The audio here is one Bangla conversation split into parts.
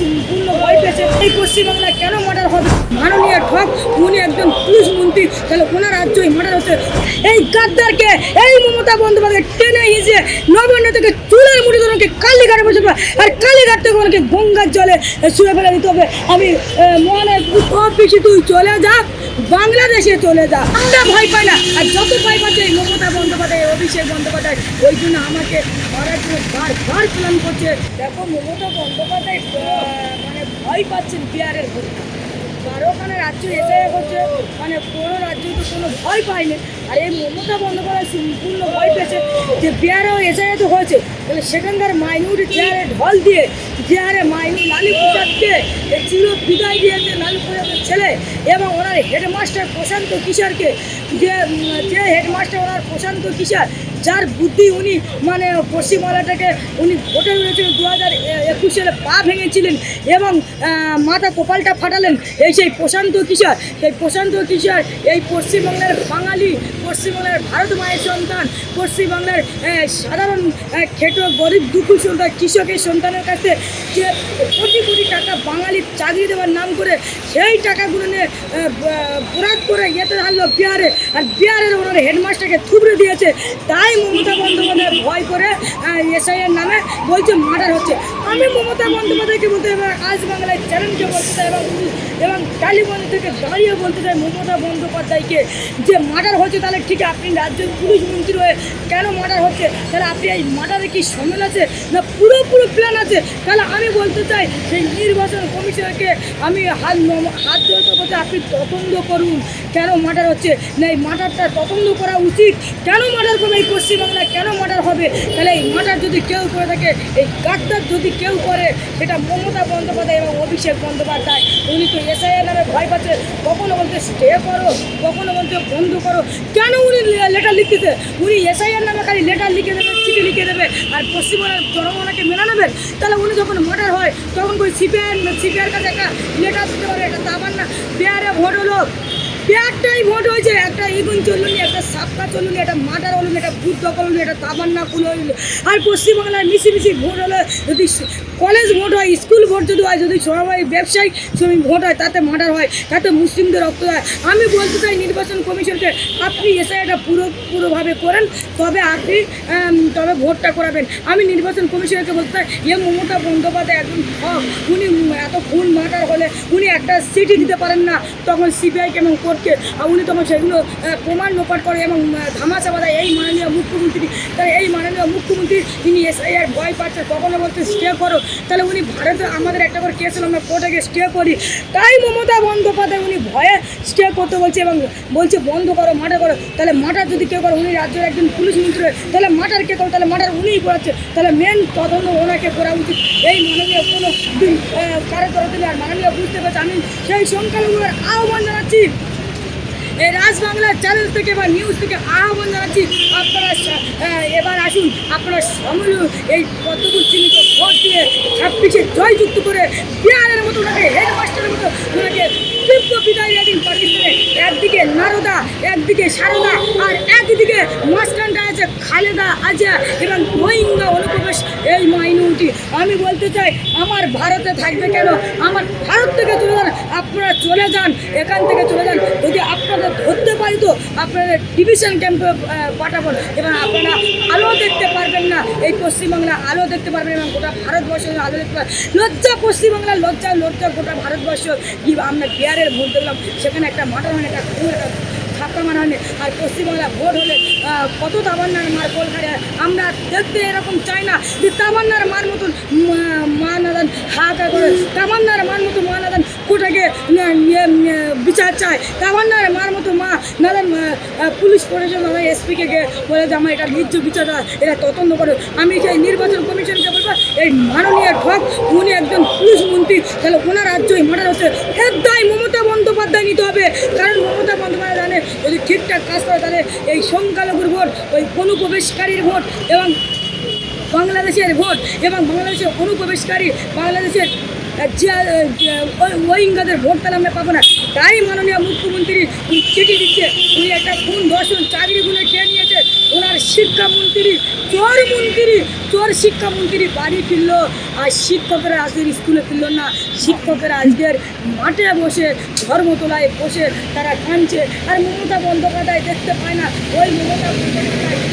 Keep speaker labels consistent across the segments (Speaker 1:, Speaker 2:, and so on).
Speaker 1: সম্পূর্ণ ভয় পেয়েছে এই পশ্চিমবাংলায় কেন মার্ডার হবে মাননীয় উনি একজন পুলিশ মন্ত্রী, তাহলে ওনার রাজ্যই মার্ডার হচ্ছে এই গাদ্দারকে, এই মমতা বন্দ্যোপাধ্যায় টেনে হিসে নবান্ন থেকে চুলের মুড়ি ধরনকে কালীঘাটে বসে দেবে। আর কালীঘাট থেকে ওনাকে গঙ্গার জলে শুয়ে ফেলে দিতে হবে। আমি মহানের অফিসে তুই চলে যা, বাংলাদেশে চলে যা। আমরা ভয় পাই না। আর যত ভয় পাচ্ছে এই মমতা বন্দ্যোপাধ্যায়, অভিষেক বন্দ্যোপাধ্যায়, ওই জন্য আমাকে মারার জন্য বারবার প্ল্যান করছে। দেখো, মমতা বন্দ্যোপাধ্যায় মানে ভয় পাচ্ছেন বিহারের ভোটটা বারোখানা রাজ্য এসে হচ্ছে মানে কোনো রাজ্য তো কোনো ভয় পায়নি। আর এই মমতা বন্দ্যোপাধ্যায় সম্পূর্ণ ভয় পেয়েছে যে বিহারেও এসে তো হয়েছে। তাহলে সেখানকার মাইনুর চেয়ারে ঢল দিয়ে চেয়ারে মাইনু লালু প্রসাদকে চির বিদায় দিয়েছে লালু প্রসাদের ছেলে এবং ওনার হেডমাস্টার প্রশান্ত কিশোরকে, যে যে হেডমাস্টার ওনার প্রশান্ত কিশোর যার বুদ্ধি উনি মানে পশ্চিমবাংলাটাকে উনি ভোটে উঠেছিলেন দু হাজার একুশ সালে পা ভেঙেছিলেন এবং মাথা কপালটা ফাটালেন। এই সেই প্রশান্ত কিশোর, সেই প্রশান্ত কিশোর এই পশ্চিমবঙ্গের বাঙালি, পশ্চিমবঙ্গের ভারত মায়ের সন্তান পশ্চিমবাংলার সাধারণ খেটো, গরিব, দুঃখ সন্তান কৃষকের সন্তানের কাছে যে কোটি কোটি টাকা বাঙালির চাকরি দেওয়ার নাম করে সেই টাকাগুলো নিয়ে বরাদ করে ইয়েতে হারলো বিহারে। আর বিহারের ওনার হেডমাস্টারকে থুবড়ে দিয়েছে। তাই মমতা বন্দ্যোপাধ্যায় ভয় করে এসআইয়ের নামে বলছে মার্ডার হচ্ছে। আমি মমতা বন্দ্যোপাধ্যায়কে বলতে এবার আজ বাংলায় চ্যালেঞ্জে বলতে চাই এবং এবং টালিগঞ্জ থেকে দাঁড়িয়ে বলতে চাই মমতা বন্দ্যোপাধ্যায়কে। যে মার্ডার হচ্ছে তাহলে ঠিক আপনি রাজ্যের পুলিশ মন্ত্রী হয়ে কেন মার্ডার হচ্ছে? তাহলে আপনি এই মার্ডারে কি সমেল আছে না পুরোপুরো প্ল্যান আছে? তাহলে আমি বলতে চাই সেই নির্বাচন কমিশনকে আমি হাত হাত ধরতে বলতে আপনি তদন্ত করুন কেন মার্ডার হচ্ছে? না এই মার্ডারটা তদন্ত করা উচিত? কেন মার্ডার করবে এই পশ্চিমবাংলায়? কেন মার্ডার হবে? তাহলে এই মার্ডার যদি কেউ করে থাকে, এই গাদ্দার যদি কেউ করে, সেটা মমতা বন্দ্যোপাধ্যায় এবং অভিষেক বন্দ্যোপাধ্যায়। উনি তো এসআইয়ের নামে ভয় পাচ্ছে। কখনো বলতে স্টে করো, কখনো বলতে বন্ধ করো। কেন উনি লেটার লিখতেছে? উনি এসআইয়ের নামে খালি লেটার লিখে দেবে, চিঠি লিখে দেবে, আর পশ্চিমবাংলার জনগণকে মেনে নেবেন তাহলে উনি যখন মার্ডার হয়, তখন ওই সিপিআই সিপিআর কাছে একটা লেটার দিতে পারে, এটা দাবার না। বিহারে ভোট হলো। বিহারটাই ভোট হয়েছে, একটা ইগুন চলল নি একটা সাপকা চলল নি একটা মার্ডার হলো একটা দখল হলো একটা তাবান্না কুল আর পশ্চিমবাংলায় মিশি মিশি ভোট হলে যদি কলেজ ভোট হয় স্কুল ভোট যদি হয়, যদি সবাই ব্যবসায়ী শ্রমিক ভোট হয়, তাতে মার্ডার হয়, তাতে মুসলিমদের রক্ত হয়। আমি বলতে চাই নির্বাচন কমিশনকে, আপনি এসে এটা পুরো পুরোভাবে করেন, তবে আপনি তবে ভোটটা করাবেন। আমি নির্বাচন কমিশনকে বলতে চাই, এ মমতা বন্দ্যোপাধ্যায় একজন উনি এত খুন মার্ডার হলে, উনি একটা সিটি দিতে পারেন না, তখন সিবিআইকে এবং কোর্টকে আর উনি তখন সেগুলো প্রমাণ লোপাট করে এবং ধামাচাপা দেয় এই মাননীয় মুখ্যমন্ত্রী। তাই এই মাননীয় মুখ্যমন্ত্রী তিনি এসআইআর ভয় পাচ্ছে, কখনো বলতে স্টে করো। তাহলে উনি ভারতে আমাদের একটা করে কেস আমরা কোর্টে গিয়ে স্টে করি। তাই মমতা বন্দ্যোপাধ্যায় উনি ভয়ে স্টে করতে বলছে এবং বলছে, বন্ধ করো, মার্ডার করো। তাহলে মাঠার যদি কেউ করে, উনি রাজ্যের একজন পুলিশ মন্ত্রী তাহলে মাঠার কে করো? তাহলে মাঠার উনিই করাচ্ছে। তাহলে মেন তদন্ত ওনাকে করা উচিত। এই মাননীয় কোনো দিন কারও করে দিলে আর মাননীয় বুঝতে পারছে। আমি সেই সংখ্যালঘুর আহ্বান জানাচ্ছি। এই রাজবাংলা চ্যানেল থেকে বা নিউজ থেকে আহ্বান জানাচ্ছি, আপনারা এবার আসুন, আপনারা সমল এই পদ্মপুর চিহ্নিত ভোট দিয়ে ছাব্বিশে জয়যুক্ত করে বিহারের মতো ওনাকে হেডমাস্টারের মতো, ওনাকে তীব্র বিদায় দিন পাকিস্তানে। একদিকে নারদা, একদিকে সারদা, আর একদিকে মাঝখানটা আছে খালেদা আজা এবং রোহিঙ্গা অনুপ্রবেশ। এই মাইনরিটি আমি বলতে চাই, আমার ভারতে থাকবে কেন? আমার ভারত থেকে চলে যান, আপনারা চলে যান, এখান থেকে চলে যান। যদি আপনাদের পারি তো আপনাদের ডিভিশন ক্যাম্পে পাঠাবেন এবং আপনারা আলো দেখতে পারবেন না, এই পশ্চিমবাংলা আলো দেখতে পারবেন এবং গোটা ভারতবর্ষের আলো দেখতে পারবেন। লজ্জা পশ্চিমবাংলার লজ্জা লজ্জা গোটা ভারতবর্ষ। কি আমরা বিহারের ভোট দেখলাম সেখানে একটা মাটন হয় একটা একটা ছাপ্পা মারা হয়নি। আর পশ্চিমবাংলা ভোট হলে কত তামান্নার মার কলকারে আমরা দেখতে এরকম চাই না যে তামান্নার মার মতন মা- নাদান হাহাকার করে, তামান্নার মার মতো মা নাদান কোটাকে বিচার চায়। তামান্নার মার মতো মা। আহ, পুলিশ প্রশাসন দাদা এসপিকে গিয়ে বলে যে আমার এটা নির্য বিচার দাও, এটা তদন্ত করে। আমি সেই নির্বাচন কমিশনকে বলব এই মাননীয় ঠক উনি একজন পুলিশ মন্ত্রী তাহলে ওনার রাজ্যই মার্ডার হচ্ছে এর মমতা বন্দ্যোপাধ্যায় নিতে হবে। কারণ মমতা বন্দ্যোপাধ্যায় জানে যদি ঠিকঠাক কাজ করে তাহলে এই সংখ্যালঘুর ভোট ওই অনুপ্রবেশকারীর ভোট এবং বাংলাদেশের ভোট এবং বাংলাদেশের অনুপ্রবেশকারী বাংলাদেশের রোহিঙ্গাদের ভোট তাহলে আমরা পাবো না। তাই মাননীয় মুখ্যমন্ত্রী চিঠি দিচ্ছে। উনি একটা খুন দর্শন চাকরিগুলো খেয়ে নিয়েছে। ওনার শিক্ষামন্ত্রী, চোর মন্ত্রী, চোর শিক্ষামন্ত্রী বাড়ি ফিরলো। আর শিক্ষকেরা আজকের স্কুলে ফিরলো না। শিক্ষকেরা আজকের মাঠে বসে, ধর্মতলায় বসে তারা কাঁদছে। আর মমতা বন্দ্যোপাধ্যায় দেখতে পায় না। ওই মমতা বন্দ্যোপাধ্যায়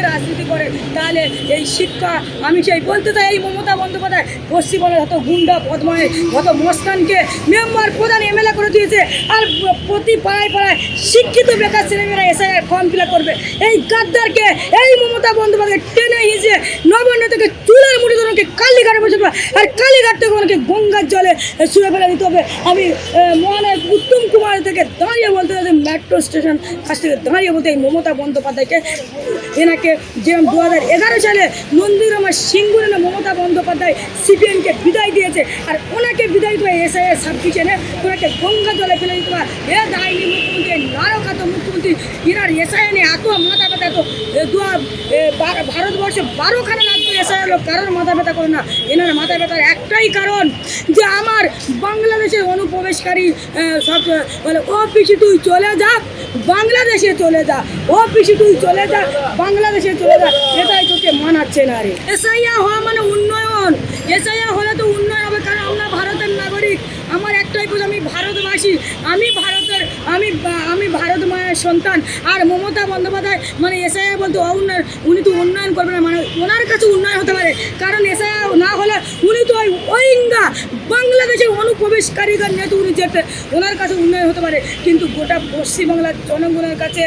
Speaker 1: উনি রাজনীতি করে, তাহলে এই শিক্ষা, আমি সেই বলতে চাই এই মমতা বন্দ্যোপাধ্যায়, পশ্চিমবঙ্গের যত গুন্ডা পদ্ময় যত মস্তানকে মেম্বার, প্রধান এমএলএ করে দিয়েছে, আর প্রতি পাড়ায় পাড়ায় শিক্ষিত বেকার ছেলেমেয়েরা এসআইআর ফর্ম ফিল করবে। এই গাদ্দারকে, এই মমতা বন্দ্যোপাধ্যায় টেনে হিঁচে নবান্ন থেকে চুলের মুড়ি ধরে ওনাকে কালীঘাটে বসে আর কালীঘাট থেকে ওনাকে গঙ্গার জলে শুয়ে ফেলে দিতে হবে। আমি মহানায়ক উত্তম কুমার থেকে দাঁড়িয়ে বলতে চাই মেট্রো স্টেশন কাছ থেকে দাঁড়িয়ে বলতে এই মমতা বন্দ্যোপাধ্যায়কে, এনাকে যেরকম দু হাজার এগারো সালে নন্দীগ্রামের সিঙ্গুরে মমতা বন্দ্যোপাধ্যায় সিপিএমকে বিদায় দিয়েছে, আর ওনাকে বিদায় করে এসআইয়ের সাবডিভিশনে ওনাকে গঙ্গা জলে ফেলে দিতে হবে এ দায়নি মুখ্যমন্ত্রী নারকাত মুখ্যমন্ত্রী ইনার এসআইএ নিয়ে এত মাথা ব্যথা এত দু ভারতবর্ষে বারোখানা রাজ্য এসআইএর লোক কারোর মাথা ব্যথা করে না। এনার মাথা ব্যথার একটাই কারণ যে আমার বাংলাদেশের অনুপ্রবেশকারী সব, বলে, ও পিসি, তুই চলে যা, বাংলাদেশে চলে যা, ও পিসি, তুই চলে যা, বাংলাদেশে চলে যা। এটাই তোকে মানাচ্ছে না রে। এসআইয়া হওয়া মানে উন্নয়ন। এসআইয়া হলে তো উন্নয়ন হবে, কারণ আমরা ভারতের নাগরিক। আমার একটাই কথা, আমি ভারতবাসী, আমি ভারতের, আমি আমি ভারত মায়ের সন্তান। আর মমতা বন্দ্যোপাধ্যায় মানে এসআইয়া বলতে উন্নয়ন উনি তো উন্নয়ন করবে না মানে ওনার কাছে উন্নয়ন হতে পারে। কারণ এসআইয়া না হলে উনি তো ওই ওইঙ্গা বাংলাদেশের অনুপ্রবেশকারীদের নিয়ে তো উনি যেতে ওনার কাছে উন্নয়ন হতে পারে, কিন্তু গোটা পশ্চিমবাংলার জনগণের কাছে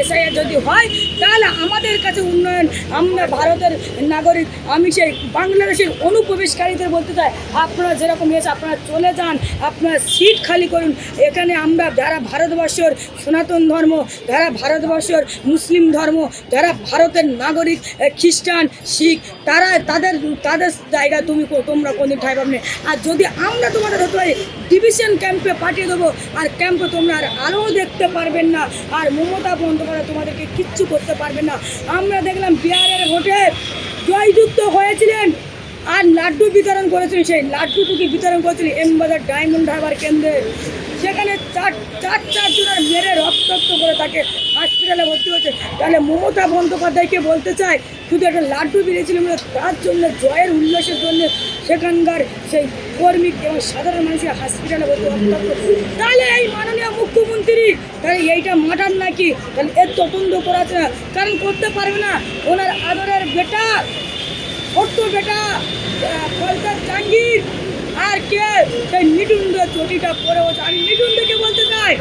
Speaker 1: এসআইয়া যদি হয়, তাহলে আমাদের কাছে উন্নয়ন, আমরা ভারতের নাগরিক, আমি সেই বাংলাদেশের অনুপ্রবেশকারীদের বলতে চাই, আপনারা যেরকম এসে আপনারা চলে যান, আপনারা সিট খালি করুন। এখানে আমরা যারা ভারতবর্ষের সনাতন ধর্ম, যারা ভারতবর্ষের মুসলিম ধর্ম, যারা ভারতের নাগরিক, খ্রিস্টান, শিখ, তারা তাদের তাদের জায়গা তুমি, তোমরা কোনদিন ঠাই পাবে আর যদি আমরা তোমাদের হতে পারি ডিভিশন ক্যাম্পে পাঠিয়ে দেবো, আর ক্যাম্পে তোমরা আর আরও দেখতে পারবেন না, আর মমতা বন্দ্যোপাধ্যায় তোমাদেরকে কিচ্ছু করতে পারবেন না। আমরা দেখলাম বিহারের ভোটে জয়যুক্ত হয়েছিলেন, আর লাড্ডু বিতরণ করেছিলেন সেই লাড্ডুটুকি বিতরণ করেছিলেন এমবাজার ডায়মন্ড হারবার কেন্দ্রে। সেখানে চার চার চারজনের মেরে রক্তাক্ত করে তাকে হসপিটালে ভর্তি হয়েছে তাহলে মমতা বন্দ্যোপাধ্যায়কে বলতে চাই, শুধু একটা লাড্ডু বেরিয়েছিল তার জন্য জয়ের উল্লাসের জন্য সেখানকার সেই কর্মী এবং সাধারণ মানুষের হসপিটালে ভর্তি রক্তাক্ত। তাহলে এই মাননীয় মুখ্যমন্ত্রী, তাহলে এইটা মাটার নাকি? তাহলে এর তদন্ত করা না। কারণ করতে পারবে না। ওনার আদরের বেটা, ছোট্ট বেটা ফলতার নিটুন্ড চটিটা পরে বসে, আমি নিটুন্ডকে বলতে চাই,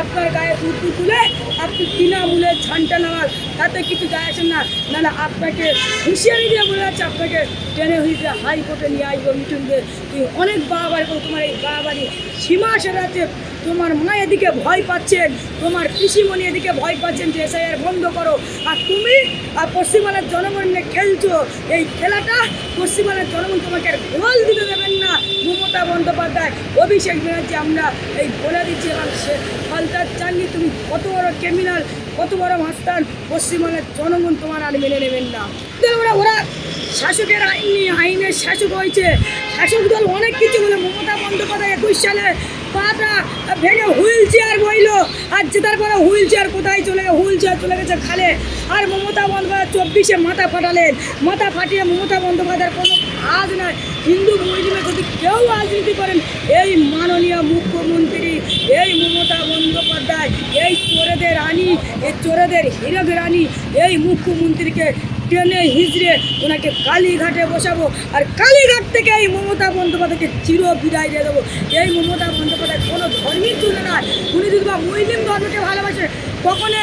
Speaker 1: আপনার গায়ে উর্দু তুলে আপনি তৃণমূলের ঝান্টা নামাল, তাতে কিছু যায় আসেন না না না আপনাকে হুঁশিয়ারি দিয়ে বলে যাচ্ছে, আপনাকে টেনে হুইতে হাইকোর্টে নিয়ে আসব মিটুনকে তুই অনেক বাবা বাড়ি তোমার এই বাড়াবাড়ি সীমা সেরাতে তোমার মা এদিকে ভয় পাচ্ছেন, তোমার কৃষিমণি এদিকে ভয় পাচ্ছেন যে এসআইআর বন্ধ করো। আর তুমি আর পশ্চিমবাংলার জনগণ নিয়ে খেলছো। এই খেলাটা পশ্চিমবাংলার জনগণ তোমাকে আর গোল দিতে দেবেন না। মমতা বন্দ্যোপাধ্যায়, অভিষেক ব্যানার্জি আমরা এই বলে দিচ্ছি। এবং সে ফলতার চাননি, তুমি কত বড় ক্রিমিনাল কত বড় মাস্তান, পশ্চিমবঙ্গের জনগণ তোমার আর মেনে নেবেন না। ওরা শাসকের আইন আইনের শাসক হয়েছে। শাসক দল অনেক কিছু বলে, মমতা বন্দ্যোপাধ্যায় একুশ সালে পাটা ভেঙে হুইল চেয়ার বইলো, আর জেতার পরে হুইল চেয়ার কোথায় চলে হুইল চেয়ার চলে গেছে খালে। আর মমতা বন্দ্যোপাধ্যায় চব্বিশে মাথা ফাটালেন। মাথা ফাটিয়ে মমতা বন্দ্যোপাধ্যায়ের কোনো আজ নয় হিন্দু মুসলিমে যদি কেউ রাজনীতি করেন, এই মাননীয় মুখ্যমন্ত্রী, এই মমতা বন্দ্যোপাধ্যায়, এই চোরেদের রানী, এই চোরেদের হিরক রানী এই মুখ্যমন্ত্রীকে ট্রেনে হিজড়ে ওনাকে কালীঘাটে বসাবো আর কালীঘাট থেকে এই মমতা বন্দ্যোপাধ্যায়কে চির বিদায় দিয়ে দেবো। এই মমতা বন্দ্যোপাধ্যায় কোনো ধর্মীর তুলে নয়। উনি যদি বা মুসলিম ধর্মকে ভালোবাসে কখনো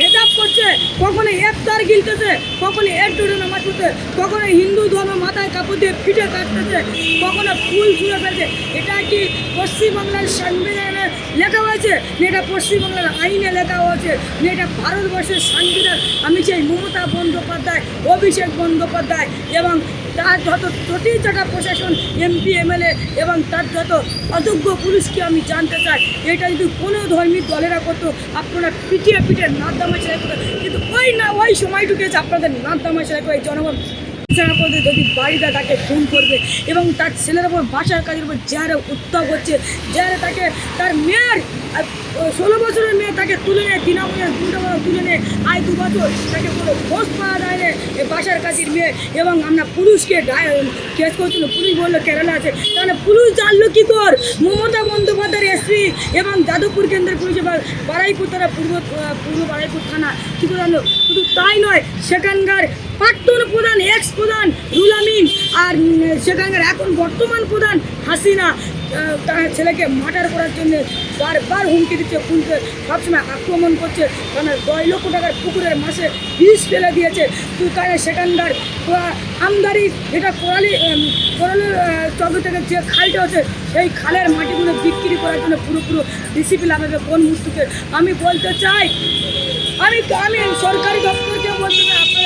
Speaker 1: হেজাব করছে, কখনো এফতার গিলতেছে, কখনো এর ডোরে নামাজ পড়ছে কখনো হিন্দু ধর্ম মাথায় কাপড় দিয়ে পিঠে কাটতেছে, কখনো ফুল ছুঁড়ে ফেলছে। এটা কি পশ্চিমবাংলার সংবিধানে লেখা হয়েছে এটা পশ্চিমবাংলার আইনে লেখা হয়েছে এটা ভারতবর্ষের সংবিধান? আমি চাই মমতা বন্দ্যোপাধ্যায়, অভিষেক বন্দ্যোপাধ্যায় এবং তার যত জটিল চাটা প্রশাসন, এমপি, এমএলএ এবং তার যত অযোগ্য পুলিশকে আমি জানতে চাই, এটা যদি কোনো ধর্মীয় দলেরা করতো আপনারা পিটিয়ে পিটিয়ে নাদ দামা সেলাই করতো কিন্তু ওই না, ওই সময়টুকু এসে আপনাদের নাদ দামা সেলাই করে জনগণ। যদি বাড়িতে তাকে খুন করবে এবং তার ছেলের ওপর বাসার কাজের উপর যারা উত্তাপ হচ্ছে, যারা তাকে, তার মেয়ের ষোলো বছরের মেয়ে তাকে তুলে নেয় তৃণমূলের দুটো তুলে নেয় আয় দু বছর। তাকে কোনো খোঁজ পাওয়া যায় না বাসার কাজের মেয়ে। এবং আমরা পুলিশকে কেস করছিল পুলিশ বলল, কেরালা আছে। তাহলে পুলিশ জানলো কি কর মমতা বন্দ্যোপাধ্যায়ের এসপি এবং যাদবপুর কেন্দ্রের পুলিশ এবার বারাইপুর, তারা পূর্ব পূর্ব বারাইপুর থানা। কী করে জানলো? শুধু তাই নয়, সেখানকার প্রাক্তন প্রধান এক্স প্রধান রুল আমিন আর সেখানকার এখন বর্তমান প্রধান হাসিনা। তার ছেলেকে মার্ডার করার জন্য বারবার হুমকি দিচ্ছে খুনতে সবসময় আক্রমণ করছে। কারণ দশ লক্ষ টাকার পুকুরের মাসে বিষ ফেলে দিয়েছে। তো তাই সেখানকার আমদানি, যেটা কোরালি কোরালি চন্দ্র থেকে যে খালটা হচ্ছে সেই খালের মাটিগুলো বিক্রি করার জন্য পুরো পুরো ডিসিপি লাগাবে কোন মুহূর্তে আমি বলতে চাই, আমি আমি সরকারি আপনারা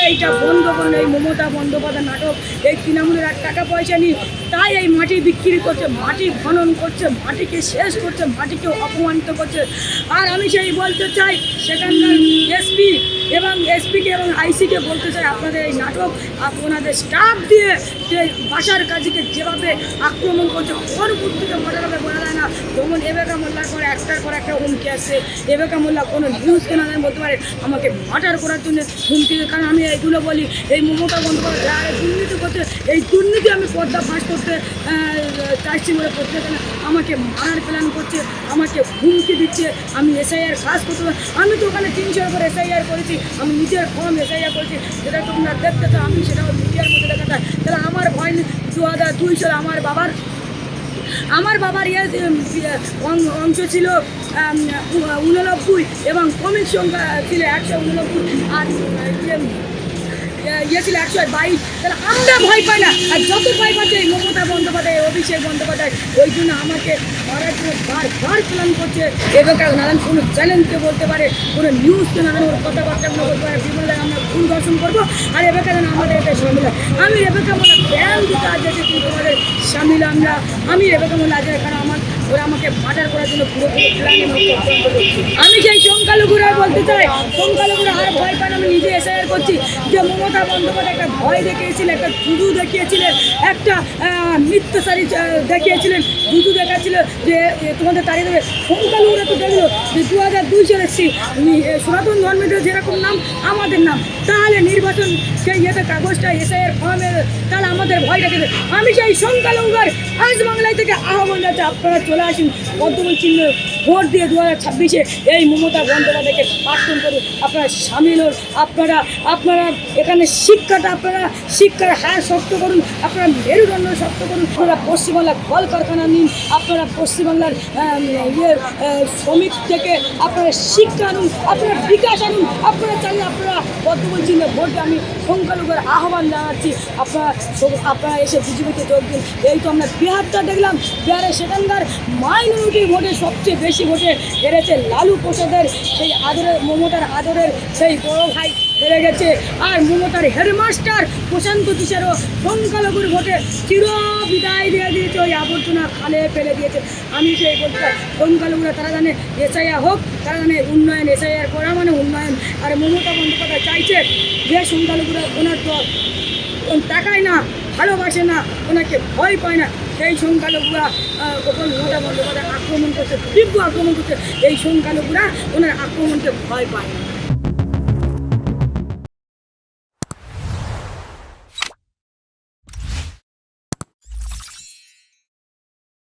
Speaker 1: এইটা বন্ধ করুন এই মমতা বন্দ্যোপাধ্যায় নাটক, এই তৃণমূলের আর টাকা পয়সা নিয়ে তাই এই মাটি বিক্রি করছে, মাটি খনন করছে, মাটিকে শেষ করছে মাটিকে অপমানিত করছে। আর আমি সেই বলতে চাই, সেখানকার এসপি এবং এসপিকে এবং আইসিকে বলতে চাই, আপনাদের এই নাটক, আপনাদের স্টাফ দিয়ে যে বাসার কাজীকে যেভাবে আক্রমণ করছে, কোন বুদ্ধিতে মনে হবে বলা যায় না। যেমন এবেকা মোল্লার পরে একটার পর একটা হুমকি আসছে, এবেকা মোল্লা কোনো নিউজ কেনা বলতে পারে, আমাকে মার্ডার করার জন্য হুমকি কারণ আমি এইগুলো বলি এই মমতা বন্দ্যোপাধ্যায় দুর্নীতি করতে এই দুর্নীতি আমি পর্দা ফাঁস করতে চাইছি বলে করতে না আমাকে মারার প্ল্যান করছে আমাকে হুমকি দিচ্ছে আমি এসআইআর কাজ করতে আমি তো ওখানে তিনশোর উপর এসআইআর করেছি আমি নিজের ফর্ম এসআইআর করেছি যেটা তোমরা দেখতে তো আমি সেটাও মিডিয়ার মধ্যে দেখা যায় তাহলে আমার ভয় দু হাজার দুই সালে আমার বাবার আমার বাবার ইয়ে ইয়ে, অংশ ছিল উননব্বই এবং কমিক সংখ্যা ছিল একশো উননব্বই আর উম, ইয়ে, একশো বাইশ। তাহলে আমরা ভয় পাই না। আর যত ভয় পাচ্ছে এই মমতা বন্দ্যোপাধ্যায় অভিষেক বন্দ্যোপাধ্যায় ওই জন্য আমাকে মারার জন্য বারবার প্ল্যান করছে। এবার নানান কোনো চ্যানেলকে বলতে পারে কোনো নিউজকে নানান ওর কথাবার্তাগুলো বলতে পারে বিভিন্ন আমরা ভুল দর্শন করব। আর এবেকা যেন আমাদের এটা সামিল আমি রেবেকা মোল্লা ব্যায়াম দিতে আজ আছে কিন্তু তোমাদের সামিল আমরা আমি রেবেকা মোল্লা আজ এখানে আমার ওরা আমাকে মার্ডার করার জন্য পুরোপুরি প্ল্যান আমি সেই সংখ্যালঘুরা বলতে চাই সংখ্যালঘুরা আর ভয় পান আমি নিজে এসআইআর করছি। যে মমতা বন্দ্যোপাধ্যায় একটা ভয় দেখিয়েছিলেন, একটা জুজু দেখিয়েছিলেন, একটা মিথ্যাচারী দেখিয়েছিলেন জুজু দেখাচ্ছিল যে তোমাদের তাড়িয়ে দেবে। সংখ্যালঘুরা তো দেখল যে দু হাজার দুই সালে সনাতন ধর্মের যেরকম নাম, আমাদের নাম, তাহলে নির্বাচন সেই ইয়েতে কাগজটা এসআইআর ফর্মে তাহলে আমাদের ভয় দেবে। আমি সেই সংখ্যালঘুর আজ বাংলায় থেকে আহ্বান যাচ্ছে আপনারা চলে আসুন পদ্মবল চিহ্ন ভোট দিয়ে দু হাজার ছাব্বিশে এই মমতা বন্দ্যোপাধ্যায়কে প্রার্থন করুন আপনারা সামিল হন আপনারা আপনারা এখানে শিক্ষাটা, আপনারা শিক্ষার হার শক্ত করুন, আপনারা মেরুদণ্ড শক্ত করুন, আপনারা পশ্চিমবাংলার কলকারখানা নিন, আপনারা পশ্চিমবাংলার ইয়ে শ্রমিক থেকে আপনারা শিক্ষা আনুন, আপনারা বিকাশ আনুন, আপনারা চাইলে আপনারা পদ্মবল চিহ্নে ভোট আমি সংখ্যালঘুর আহ্বান জানাচ্ছি, আপনারা আপনারা এসে বিজেপিতে যোগ দিন। এই তো আমরা বিহারটা দেখলাম, বিহারে সেখানকার মাইনরিটি ভোটে সবচেয়ে বেশি ভোটে হেরেছে লালু প্রসাদের সেই আদরের, মমতার আদরের সেই বড় ভাই হেরে গেছে। আর মমতার হেডমাস্টার প্রশান্ত কিশোরও সংখ্যালঘুর ভোটে চির বিদায় দিয়ে দিয়েছে, ওই আবর্জনা খালে ফেলে দিয়েছে। আমি সেই বলতে সংখ্যালঘুরা তারা জানে এসআইআর হোক, তারা জানে উন্নয়ন, এসআইআর করা মানে উন্নয়ন। আর মমতা বন্দ্যোপাধ্যায় চাইছে যে সংখ্যালঘুরা ওনার তো তাকায় না, ভালোবাসে না, ওনাকে ভয় পায় না। সেই সংখ্যালঘুরা ওপর মমতা বন্দ্যোপাধ্যায় আক্রমণ করছে, তীব্র আক্রমণ করছে, এই সংখ্যালঘুরা ওনার আক্রমণকে ভয় পায় না।